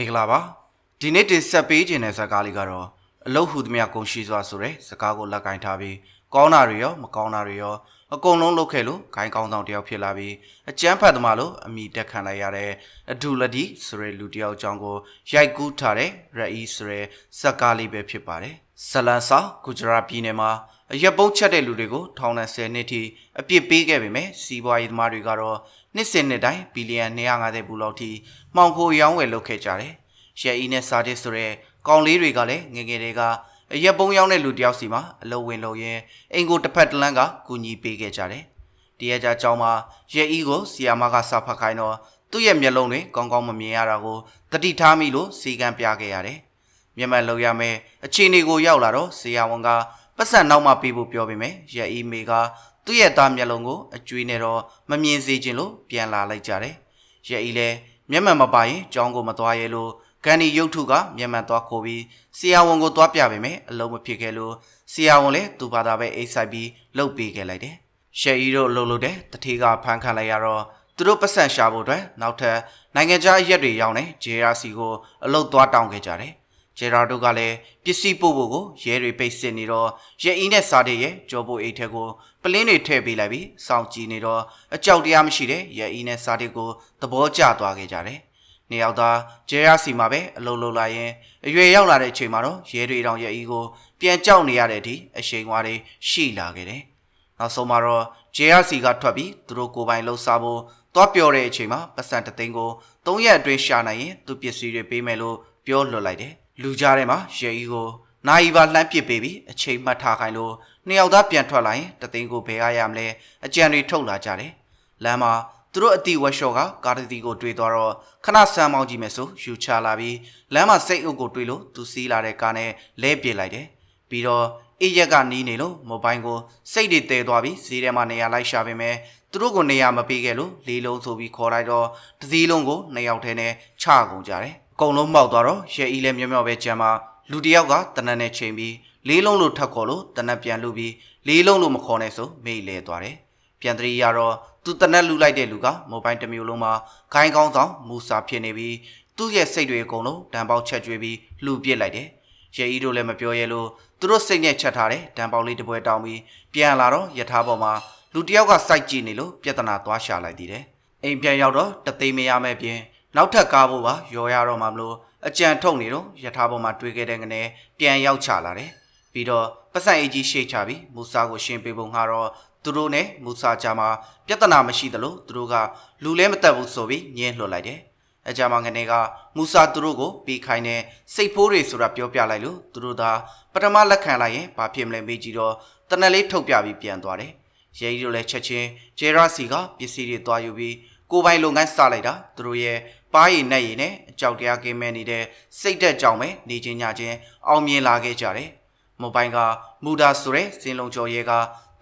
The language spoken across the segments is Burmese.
မင်္ဂလာပါဒီနေ့တင်ဆက်ပေးခြင်းတဲ့ဇာတ်ကားလေးကတော့အလုတ်ဟူသမျှကုန်ရှိစွာဆိုတဲ့ဇာတ်ကားကိုလက်ကင်ထားပြီးကောင်းတာတွေရောမကောင်းတာတွေရောအကုန်လုံးလုပ်ခဲ့လို့ဂိုင်းကောင်းဆောင်တယောက်ဖြစ်လာပြီးအကျန်းဖတ်သမားလို့အမိတက်ခံလိုက်ရတဲ့အဒူလဒီဆိုတဲ့လူတယောက်အကြောင်းကိုရိုက်ကူးထားတဲ့ရအီဆိုတဲ့ဇာတ်ကားလေးပဲဖြစ်ပါတယ်ဇလန်ဆာဂူဂျရာပြည်နယ်မှာအရက်ပုတ်ချက်တဲ့လူတွေကိုထောင်နဲ့10နှစ်ထိအပြစ်ပေးခဲ့ပေမဲ့စီးပွားရေးသမားတွေကတော့ နှစ်စဉ်နှစ်တိုင်းဘီလီယံ250ဘူးလောက်ထိမှောင်ခိုရောင်းဝယ်လုပ်ခဲ့ကြတယ်။ရှယ်အီနဲ့စာတစ်ဆိုတဲ့ကောင်လေးတွေကလည်းငယ်ငယ်တွေကအရက်ပုံးရောင်းတဲ့လူတယောက်စီမှာအလုပ်ဝင်လုပ်ရင်းအင်ကိုတစ်ဖက်တစ်လမ်းကကူညီပေးခဲ့ကြတယ်။တရကြအကြောင်းမှာရဲအီကိုဆီယာမကစာဖတ်ခိုင်းတော့သူ့ရဲ့မျက်လုံးတွေကောင်းကောင်းမမြင်ရတာကိုတတိထားမိလို့စီကံပြခဲ့ရတယ်။မျက်မှန်လောက်ရမယ်အခြေအနေကိုရောက်လာတော့ဆီယာဝန်က ပတ်စံနောက်မှပေးဖို့ပြောပေမဲ့ရဲအီမေကသူ့ရဲ့သားမျက်လုံးကိုအကျွေးနဲ့တော့မမြင်စေချင်လို့ပြန်လာလိုက်ကြတယ်။ရဲအီလည်းမျက်မှန်မပါရင်ကြောင်းကိုမသွားရဲလို့ကန်ဒီရုပ်ထုကမျက်မှန်သွားခိုးပြီးဆီယာဝန်ကိုသွားပြပေမဲ့အလုံးမဖြစ်ခဲ့လို့ဆီယာဝန်လည်းသူ့ဘာသာပဲအိတ်ဆိုင်ပြီးလှုပ်ပေးခဲ့လိုက်တယ်။ရှယ်အီတို့လှုပ်လို့တဲ့တထေးကဖမ်းခံလိုက်ရတော့သူတို့ပတ်စံရှာဖို့အတွက်နောက်ထပ်နိုင်ငံခြားအရက်တွေရောက်နေ JRC ကိုအလုတ်သွားတောင်းခဲ့ကြတယ်။ ဂျေရာတို့ကလည်းပစ္စည်းပို့ဖို့ကိုရဲတွေပိတ်စစ်နေတော့ရဲအင်းနဲ့စားတဲ့ရဲကြောဖို့အိတ်ထက်ကိုပလင်းတွေထည့်ပေးလိုက်ပြီးစောင့်ကြည့်နေတော့အကြောက်တရားမရှိတဲ့ရဲအင်းနဲ့စားတဲ့ကိုသဘောကျသွားခဲ့ကြတယ်။နှစ်ယောက်သားဂျေရာစီမှာပဲအလုံးလုံးလာရင်အရွယ်ရောက်လာတဲ့အချိန်မှာတော့ရဲတွေတောင်ရဲအီးကိုပြန်ကြောက်နေရတဲ့အထိအရှိန်ဝါတွေရှိလာခဲ့တယ်။နောက်ဆုံးမှာတော့ JRC ကထွက်ပြီးသူတို့ကိုယ်ပိုင်လှုပ်ရှားဖို့သွားပြောတဲ့အချိန်မှာပတ်စံတသိန်းကို၃ရက်အတွင်းရှာနိုင်ရင်သူပစ္စည်းတွေပေးမယ်လို့ပြောလွှတ်လိုက်တယ်။ လူကြားထဲမှာရဲအီကိုနိုင်ပါလှမ်းပစ်ပေးပြီးအချိန်မှတ်ထားခိုင်းလို့နှစ်ယောက်သားပြန်ထွက်လာရင်တသိန်းကိုဘယ်ရရမလဲအကြံတွေထုတ်လာကြတယ်။လမ်းမှာသူတို့အတီဝက်ရှော့ကကားတစ်စီးကိုတွေ့သွားတော့ခဏဆမ်းမောင်းကြည့်မယ်ဆိုယူချလာပြီးလမ်းမှာစိတ်အုပ်ကိုတွေ့လို့သူစီးလာတဲ့ကားနဲ့လဲပစ်လိုက်တယ်။ပြီးတော့အေးရက်ကနီးနေလို့မိုဘိုင်းကိုစိတ်တွေတည်သွားပြီးဈေးထဲမှာနေရာလိုက်ရှာပေမဲ့သူတို့ကိုနေရာမပေးခဲ့လို့လေးလုံးဆိုပြီးခေါ်လိုက်တော့တစ်စီးလုံးကိုနှစ်ယောက်ထဲနဲ့ချကုန်ကြတယ်။အ ကုန်လုံးမောက်သွားတော့ရဲအီလည်းမြော့မြော့ပဲကြမ်းမှာလူတစ်ယောက်ကတနက်နဲ့ချိန်ပြီးလေးလုံးလို့ထပ်ခေါ်လို့တနက်ပြန်လူပြီးလေးလုံးလို့မခေါ်နဲ့ဆိုမေ့လဲသွားတယ်။ပြန်တရီရတော့သူတနက်လူလိုက်တဲ့လူကမိုဘိုင်းတစ်မျိုးလုံးမှာခိုင်းကောင်းဆောင်မူစာဖြစ်နေပြီးသူ့ရဲ့စိတ်တွေအကုန်လုံးတံပေါက်ချက်ကျွေးပြီးလူပစ်လိုက်တယ်။ရဲအီတို့လည်းမပြောရဲလို့သူတို့စိတ်နဲ့ချက်ထားတဲ့တံပေါက်လေးတစ်ပွဲတောင်းပြီးပြန်လာတော့ယထာပေါ်မှာလူတစ်ယောက်ကစိုက်ကြည့်နေလို့ပြဿနာသွားရှာလိုက်သေးတယ်။အိမ်ပြန်ရောက်တော့တသိမ်းမရမဲ့ပြင် နောက်ထပ်ကားဖို့ပါရော်ရတော့မှမလို့အကြံထုတ်နေတော့ယထာပေါ်မှာတွေ့ခဲ့တဲ့ငနဲ့ပြန်ရောက်ချလာတယ်။ပြီးတော့ပတ်စံအေးကြီးရှေ့ချပြီးမူစာကိုရှင်းပေးပုံငါတော့သူတို့နဲ့မူစာကြားမှာပြဿနာမရှိသလိုသူတို့ကလူလဲမတက်ဘူးဆိုပြီးညင်းလှှုပ်လိုက်တယ်။အကြမ်းမငနေကမူစာသူတို့ကိုပေးခိုင်းတဲ့စိတ်ဖိုးတွေဆိုတာပြောပြလိုက်လို့သူတို့သာပထမလက်ခံလိုက်ရင်ဘာဖြစ်မလဲမေးကြည့်တော့တနက်လေးထုတ်ပြပြီးပြန်သွားတယ်။ရဲကြီးတို့လည်းချက်ချင်းဂျေရာစီကပစ္စည်းတွေသွားယူပြီး ကိုပိုင်လုပ်ငန်းစလိုက်တာသူတို့ရဲ့ပါးရည်နဲ့ရည်နဲ့အကြောက်တရားကင်းမဲ့နေတဲ့စိတ်သက်ကြောင့်ပဲနေချင်းညချင်းအောင်မြင်လာခဲ့ကြတယ်။မိုဘိုင်းကမူဒါဆိုတဲ့စင်လုံးကျော်ရဲက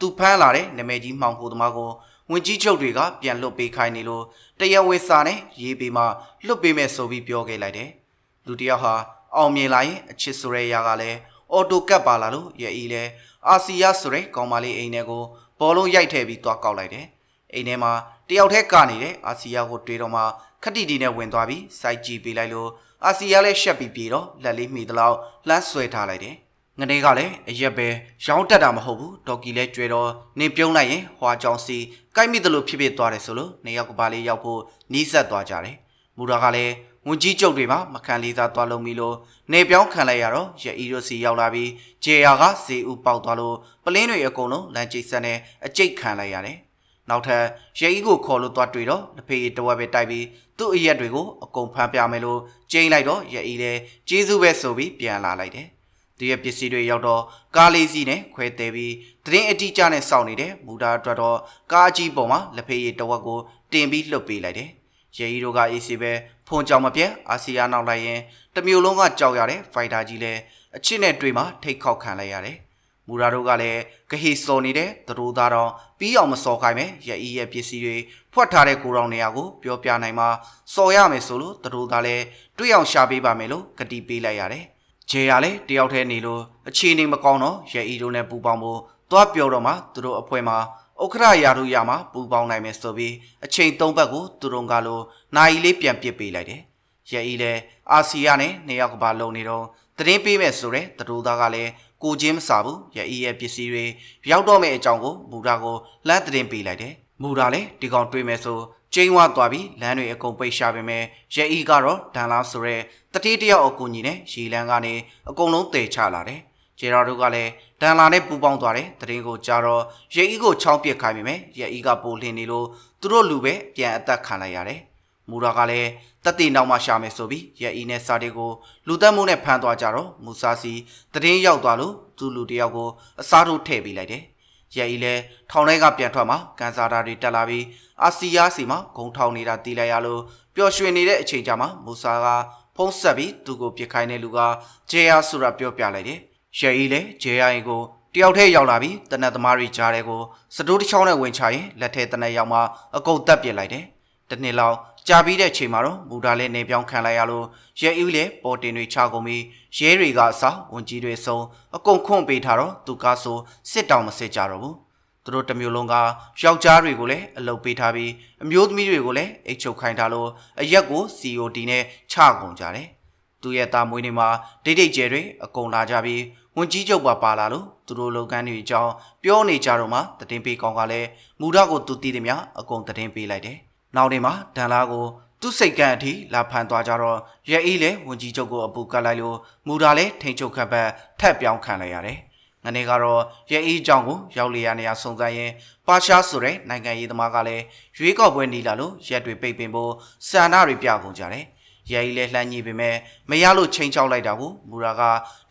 သူဖမ်းလာတဲ့နမဲကြီးမှောင်ခိုသမားကိုဝင်ကြီးချုပ်တွေကပြန်လွတ်ပေးခိုင်းနေလို့တရားဝင်စာနဲ့ရေးပေးမှလွတ်ပေးမယ်ဆိုပြီးပြောခဲ့လိုက်တယ်။လူတယောက်ဟာအောင်မြင်လာရင်အချစ်ဆိုတဲ့ຢာကလည်းအော်တိုကတ်ပါလာလို့ရဲအီလဲအာစီယာဆိုတဲ့ကောင်မလေးအိမ်ထဲကိုဘောလုံးရိုက်ထည့်ပြီးသွားကောက်လိုက်တယ်။ အိမ်ထဲမှာတယောက်တည်းကနေတယ်အာစီယာကိုတွေးတော့မှခတိတီနဲ့ဝင်သွားပြီးစိုက်ကြည့်ပေးလိုက်လို့အာစီယာလည်းရှက်ပြီးပြေတော့လက်လေးမိသလောက်လှမ်းဆွဲထားလိုက်တယ်။ငနေကလည်းအရက်ပဲရောင်းတက်တာမဟုတ်ဘူးဒေါ်ကီလည်းကြွေတော့နင်ပြုံးလိုက်ရင်ဟွာကြောင်စီကိုက်မိသလိုဖြစ်ဖြစ်သွားတယ်ဆိုလို့နေရောက်ကပါလေးရောက်ဖို့နီးစပ်သွားကြတယ်။မူရာကလည်းဝန်ကြီးကျုပ်တွေမှာမခံလေးစားသွားလုံးပြီလို့နေပြောင်းခံလိုက်ရတော့ရအီရိုစီရောက်လာပြီးဂျေယာကဇေဦးပေါက်သွားလို့ပလင်းတွေအကုန်လုံးလမ်းကျိတ်ဆက်နဲ့အကျိတ်ခံလိုက်ရတယ်။ နောက်ထပ်ရဲကြီးကိုခေါ်လို့သွားတွေ့တော့လက်ဖေးတဝက်ပဲတိုက်ပြီးသူ့အရက်တွေကိုအကုန်ဖမ်းပြမယ်လို့ကျိန်းလိုက်တော့ရဲကြီးလည်းကျေးဇူးပဲဆိုပြီးပြန်လာလိုက်တယ်။သူရဲ့ပစ္စည်းတွေရောက်တော့ကားလေးစီးနဲ့ခွဲသေးပြီးတရင်အတိကျနဲ့စောင့်နေတဲ့မူတာအတွက်တော့ကားအကြီးပေါ်မှာလက်ဖေးတဝက်ကိုတင်ပြီးလှုပ်ပေးလိုက်တယ်။ရဲကြီးတို့ကအေးစီပဲဖုန်ကြောင်မပြတ်အာဆီယာနောက်လိုက်ရင်တမျိုးလုံးကကြောက်ရတဲ့ဖိုက်တာကြီးလည်းအချစ်နဲ့တွေ့မှထိတ်ခေါက်ခံလိုက်ရတယ်။ မူရာတို့ကလည်းဂဟေစော်နေတဲ့သတို့သားတော်ပြီးအောင်မစော်ခိုင်းမယ်ရအီရဲ့ပစ္စည်းတွေဖွက်ထားတဲ့ကိုရောင်နေရာကိုပြောပြနိုင်မှာစော်ရမယ်ဆိုလို့သတို့သားလည်းတွေ့အောင်ရှာပေးပါမယ်လို့ကတိပေးလိုက်ရတယ်။ဂျေရလည်းတယောက်တည်းနေလို့အခြေအနေမကောင်းတော့ရအီတို့နဲ့ပူပေါင်းဖို့သွားပြောတော့မှသူတို့အဖွဲမှာဥက္ခရရာတို့ရမှာပူပေါင်းနိုင်မယ်ဆိုပြီးအချိန်သုံးပတ်ကိုသူတို့ကလို့နိုင်လေးပြန်ပစ်ပေးလိုက်တယ်။ရဲဤလဲအာစီယာနဲ့နှစ်ယောက်ကပါလုံနေတော့သတင်းပေးမယ်ဆိုတဲ့တတူသားကလည်း ကိုချင်းမစာဘူးရဲဤရဲ့ပစ္စည်းတွေရောက်တော့မယ့်အကြောင်းကိုမူတာကိုလမ်းသတင်းပေးလိုက်တယ်မူတာလည်းဒီကောင်တွေးမယ်ဆိုကျင်းဝသွားပြီးလမ်းတွေအကုန်ပိတ်ရှာပေမဲ့ရဲဤကတော့ဒန်လာဆိုတဲ့တတိတယောက်အကူညီနဲ့ရီလန်းကနေအကုန်လုံးတေချလာတယ်ဂျေရာတို့ကလည်းဒန်လာနဲ့ပူပေါင်းသွားတယ်တရင်ကိုကြားတော့ရဲဤကိုချောင်းပစ်ခိုင်းမိမယ်ရဲဤကပိုလင်းနေလို့သူတို့လူပဲပြန်အသက်ခံလိုက်ရတယ် မူရာကလည်းတက်တီနောက်မှရှာမယ်ဆိုပြီးရဲဤနဲ့စာတေကိုလူသက်မှုနဲ့ဖမ်းသွားကြတော့မူဆာစီတရင်ရောက်သွားလို့သူလူတယောက်ကိုအစားထိုးထည့်ပေးလိုက်တယ်ရဲဤလည်းထောင်ထဲကပြန်ထွက်မှကန်စာတာတွေတက်လာပြီးအာစီယာစီမှာဂုံထောင်နေတာတီးလိုက်ရလို့ပျော်ရွှင်နေတဲ့အချိန်ကြမှာမူဆာကဖုံးဆက်ပြီးသူ့ကိုပြစ်ခိုင်းတဲ့လူကဂျေယာဆိုတာပြောပြလိုက်တယ်။ရှယ်ဤလည်းဂျေယာရင်ကိုတယောက်တည်းရောက်လာပြီးတနတ်သမားတွေကြားတဲ့ကိုစတိုးတစ်ချောင်းနဲ့ဝင်ချရင်လက်ထဲတနက်ရောက်မှအကုန်တက်ပြစ်လိုက်တယ်။တစ်နှစ်လောက် ကြာပြီးတဲ့ချိန်မှာတော့မူတာလည်းနေပြောင်းခံလိုက်ရလို့ရဲဤလည်းပေါ်တင်တွေချကုန်ပြီးရဲတွေကအစားဝန်ကြီးတွေဆုံးအကုန်ခွန့်ပေးထားတော့သူကားဆိုစစ်တောင်မစစ်ကြတော့ဘူး။သူတို့တစ်မျိုးလုံးကယောက်ျားတွေကိုလည်းအလုပ်ပေးထားပြီးအမျိုးသမီးတွေကိုလည်းအိတ်ချုပ်ခိုင်းထားလို့အရက်ကို COD နဲ့ချကုန်ကြတယ်။သူရဲ့တာမွေးနေ့မှာဒိတ်ဒိတ်ကျဲတွေအကုန်လာကြပြီးဝန်ကြီးချုပ်ပါပါလာလို့သူတို့လုပ်ကန်းတွေအကြောင်းပြောနေကြတော့မှတည်င်းပေးကောင်ကလည်းမူတော့ကိုသူတည်တယ်များအကုန်တည်င်းပေးလိုက်တယ်။ နောက်နေ့မှာဒန်လာကိုသူ့စိတ်ကန့်အထိလာဖန်သွားကြတော့ရဲအေးလည်းဝန်ကြီးချုပ်ကိုအပူကတ်လိုက်လို့မူတာလည်းထိန်ချုပ်ခတ်ပတ်ထက်ပြောင်းခံလိုက်ရတယ်။ငနေ့ကတော့ရဲအေးကြောင့်ကိုရောက်လေရနေရစုံစမ်းရင်ပါရှားဆိုတဲ့နိုင်ငံရေးသမားကလည်းရွေးကောက်ပွဲနီလာလို့ရက်တွေပိတ်ပင်ဖို့စန္ဒတွေပြကုန်ကြတယ်။ရဲကြီးလည်းလှမ်းညိပေမဲ့မရလို့ချိန်ချောက်လိုက်တာကိုမူရာက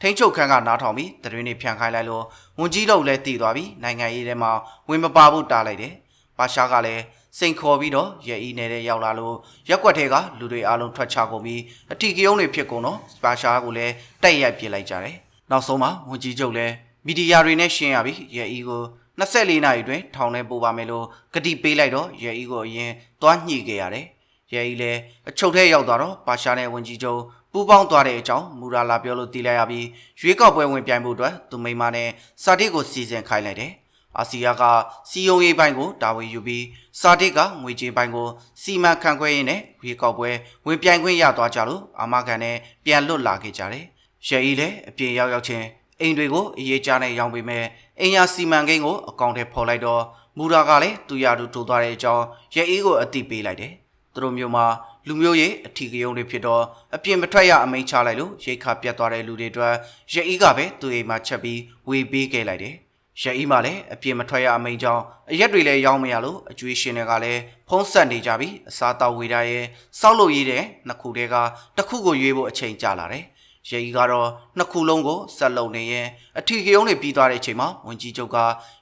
ထိန်းချုပ်ခန်းကနားထောင်ပြီးတရင်တွေဖြန့်ခိုင်းလိုက်လို့ဝန်ကြီးတို့လည်းတည်သွားပြီးနိုင်ငံရေးထဲမှာဝင်မပါဖို့တားလိုက်တယ်။ပါရှားကလည်း စိန်ခေါ်ပြီးတော့ရဲအီးနေတဲ့ရောက်လာလို့ရက်ွက်ထဲကလူတွေအားလုံးထွက်ချကုန်ပြီးအထီကယုံတွေဖြစ်ကုန်တော့ပါရှားကိုလည်းတိုက်ရိုက်ပစ်လိုက်ကြတယ်။နောက်ဆုံးမှာဝန်ကြီးချုပ်လည်းမီဒီယာတွေနဲ့ရှင်းရပြီးရဲအီးကို24နာရီတွင်ထောင်ထဲပို့ပါမယ်လို့ကတိပေးလိုက်တော့ရဲအီးကိုအရင်သွားညှိခဲ့ရတယ်။ရဲအီးလည်းအချုပ်ထဲရောက်သွားတော့ပါရှားနဲ့ဝန်ကြီးချုပ်ပူပေါင်းသွားတဲ့အကြောင်းမူရာလာပြောလို့သိလိုက်ရပြီးရွေးကောက်ပွဲဝင်ပြိုင်မှုအတွက်သူမိမနဲ့စာတိတ်ကိုစီစဉ်ခိုင်းလိုက်တယ်။ အာဆီယာကစီယုံရေးပိုင်းကိုတာဝန်ယူပြီးစာတိတ်ကငွေကြေးပိုင်းကိုစီမံခန့်ခွဲရင်းနဲ့ရွေးကောက်ပွဲဝင်ပြိုင်ခွင့်ရသွားကြလို့အာမခံနဲ့ပြန်လွတ်လာခဲ့ကြတယ်။ရဲအီလည်းအပြင်ရောက်ရောက်ချင်းအိမ်တွေကိုအရေးကြားနဲ့ရောင်းပေးမယ်။အိမ်ယာစီမံကိန်းကိုအကောင့်ထဲဖော်လိုက်တော့မူရာကလည်းသူရတူထိုးသွားတဲ့အကြောင်းရဲအီကိုအသိပေးလိုက်တယ်။သူတို့မျိုးမှာလူမျိုးရေးအထီးကယုံတွေဖြစ်တော့အပြင်မထွက်ရအမိန့်ချလိုက်လို့ရိတ်ခါပြတ်သွားတဲ့လူတွေအတွက်ရဲအီးကပဲသူ့အိမ်မှာချက်ပြီးဝေပေးခဲ့လိုက်တယ်။ ရဲအီးမှလည်းအပြင်မထွက်ရအမိန့်ကြောင့်အရက်တွေလည်းရောင်းမရလို့အကျွေးရှင်တွေကလည်းဖုံးဆက်နေကြပြီးအစားတောက်ဝေတာရဲ့စောက်လို့ရည်တဲ့နှစ်ခုတည်းကတစ်ခုကိုရွေးဖို့အချိန်ကြာလာတယ်။ရဲကြီးကတော့နှစ်ခုလုံးကိုဆက်လုံနေရင်အထီကယုံတွေပြီးသွားတဲ့အချိန်မှာဝန်ကြီးချုပ်က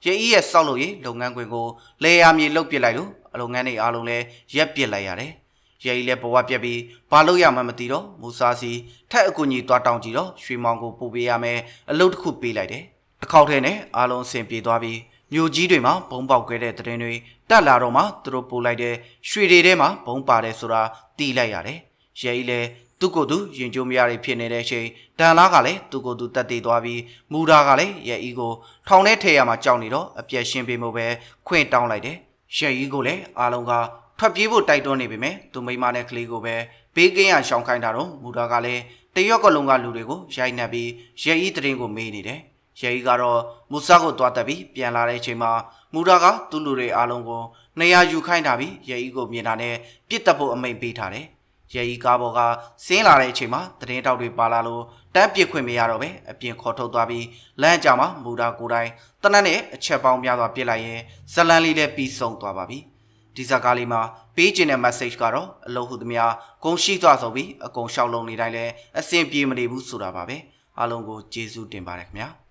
ရဲကြီးရဲ့စောက်လို့ရည်လုပ်ငန်းခွင်ကိုလေယာမြေလုတ်ပစ်လိုက်လို့အလုပ်ငန်းတွေအားလုံးလည်းရက်ပစ်လိုက်ရတယ်။ရဲကြီးလည်းဘဝပြက်ပြီးဘာလို့ရမှမသိတော့မူဆာစီထက်အကူကြီးသွားတောင်းကြည့်တော့ရွှေမောင်ကိုပို့ပေးရမယ်အလုပ်တစ်ခုပေးလိုက်တယ် တစ်ခေါက်ထဲနဲ့အားလုံးအဆင်ပြေသွားပြီးမြို့ကြီးတွေမှာဘုံပေါက်ခဲ့တဲ့တရင်တွေတက်လာတော့မှသူတို့ပို့လိုက်တဲ့ရွှေတွေထဲမှာဘုံပါတယ်ဆိုတာတီးလိုက်ရတယ်ရဲကြီးလည်းသူ့ကိုယ်သူရင်ကျိုးမရတွေဖြစ်နေတဲ့အချိန်ဒန်လာကလည်းသူ့ကိုယ်သူတက်တည်သွားပြီးမူဒါကလည်းရဲအီကိုထောင်ထဲထည့်ရမှာကြောက်နေတော့အပြက်ရှင်းပေးမှုပဲခွင့်တောင်းလိုက်တယ်ရဲအီကိုလည်းအားလုံးကထွက်ပြေးဖို့တိုက်တွန်းနေပေမဲ့သူမိမနဲ့ကလေးကိုပဲဘေးကင်းရရှောင်ခိုင်းတာတော့မူတာကလည်းတရွက်ကလုံးကလူတွေကိုရိုက်နှက်ပြီးရဲဤတရင်ကိုမေးနေတယ်။ ရဲဤကတော့မူဆာကိုတွားတက်ပြီးပြန်လာတဲ့အချိန်မှာမူတာကသူ့လူတွေအားလုံးကိုနေရာယူခိုင်းတာပြီးရဲဤကိုမြင်တာနဲ့ပြစ်တက်ဖို့အမိန့်ပေးထားတယ်။ရဲဤကားပေါ်ကဆင်းလာတဲ့အချိန်မှာတရင်တောက်တွေပါလာလို့တန်းပစ်ခွင့်မရတော့ပဲအပြင်ခေါ်ထုတ်သွားပြီးလမ်းကြမှာမူတာကိုယ်တိုင်တနက်နဲ့အချက်ပေါင်းများစွာပြစ်လိုက်ရင်ဇလန်လေးလည်းပြီးဆုံးသွားပါပြီ။ဒီဇာကားလေးမှာပေးခြင်းတဲ့ message ကတော့အလုံးဟုသမျှဂုံရှိသွားဆိုပြီးအကုန်ရှောက်လုံးနေတိုင်းလဲအဆင်ပြေမနေဘူးဆိုတာပါပဲအားလုံးကိုကျေးဇူးတင်ပါတယ်ခင်ဗျာ